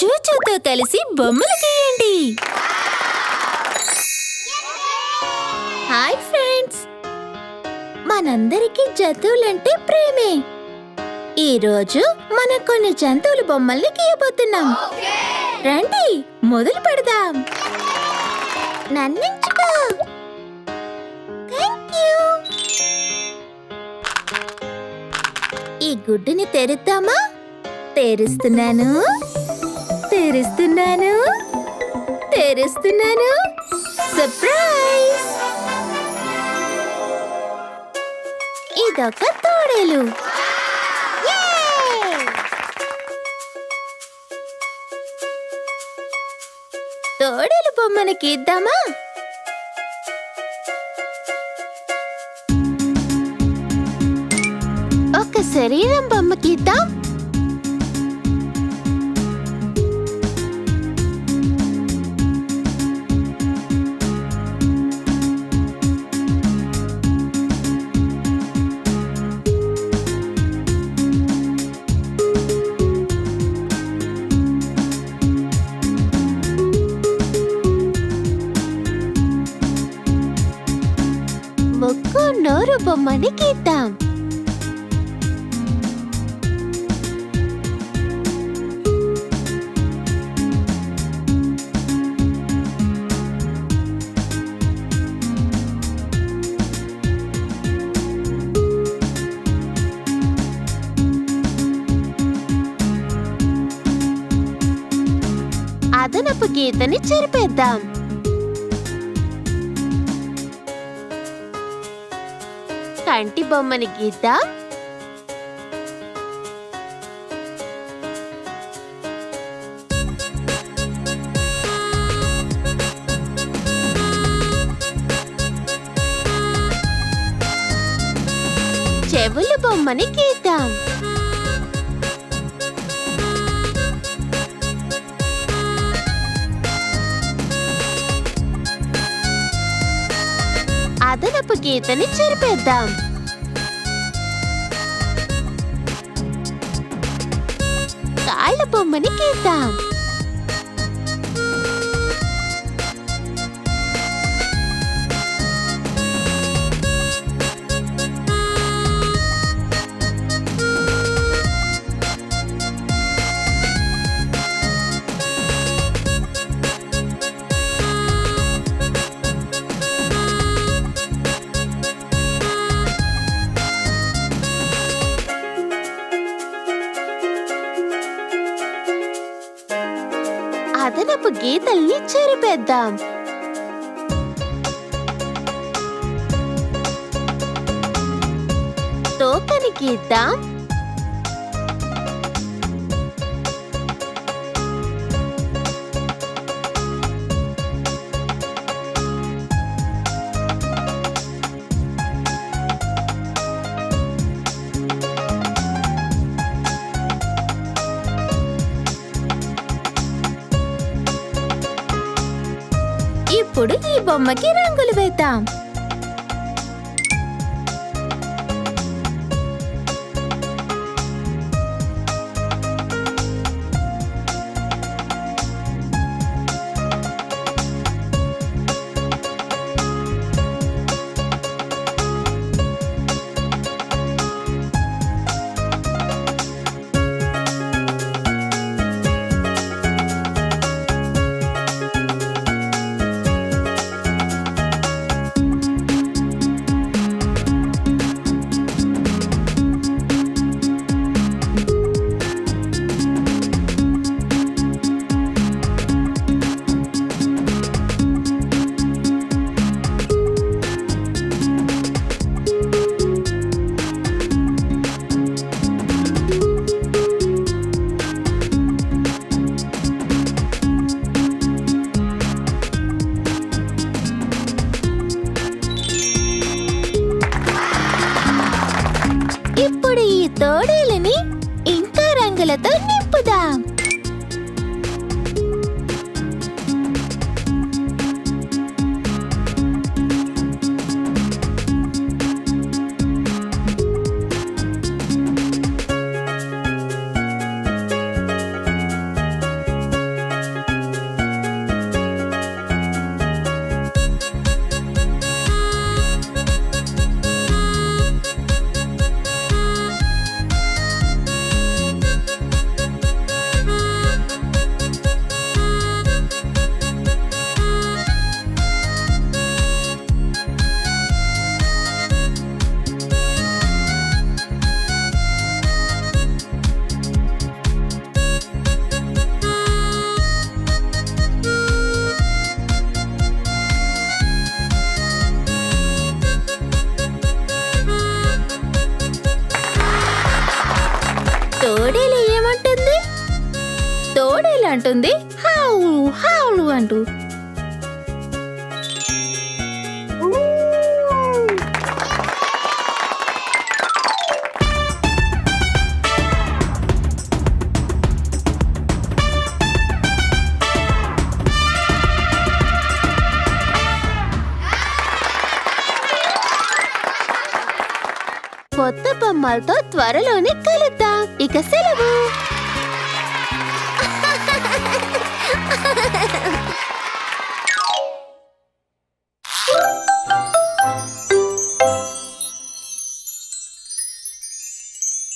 చూచూతో కలిసి బొమ్మలు గీయండి హాయ్ ఫ్రెండ్స్. మనందరికీ జంతువులంటే ప్రేమే. ఈరోజు మనం కొన్ని జంతువుల బొమ్మల్ని గీయబోతున్నాం. రండి మొదలు పెడదాం. నన్నించుకో. ఈ గుడ్డుని తెరుద్దామా? తెరుస్తున్నాను. తెరుస్తున్నాను? తెరుస్తున్నాను? సర్ప్రైజ్ ఇదొక తోడేలు. తోడేలు బొమ్మనికి గీద్దామా? ఒక శరీరం బొమ్మ ఇద్దాం బొమ్మని గీద్దాం అదనపు గీతని చెరిపేద్దాం కంటి బొమ్మని గీద్దాం. చెవుల బొమ్మని గీద్దాం. గీతని చెరిపేద్దాం. కాళ్ళ బొమ్మని గీద్దాం. అదనపు గీతల్ని చెరిపేద్దాం. తోకని గీద్దాం. ఇప్పుడు ఈ బొమ్మకి రంగులు వేద్దాం. తోడేలని ఇంకా రంగులతో నింపు తోడేలు ఏమంటుంది? తోడేలు అంటుంది? హావులు హావులు అంటూ. కొత్త బొమ్మలతో త్వరలోనే కలుద్దాం. ఇక సెలవు.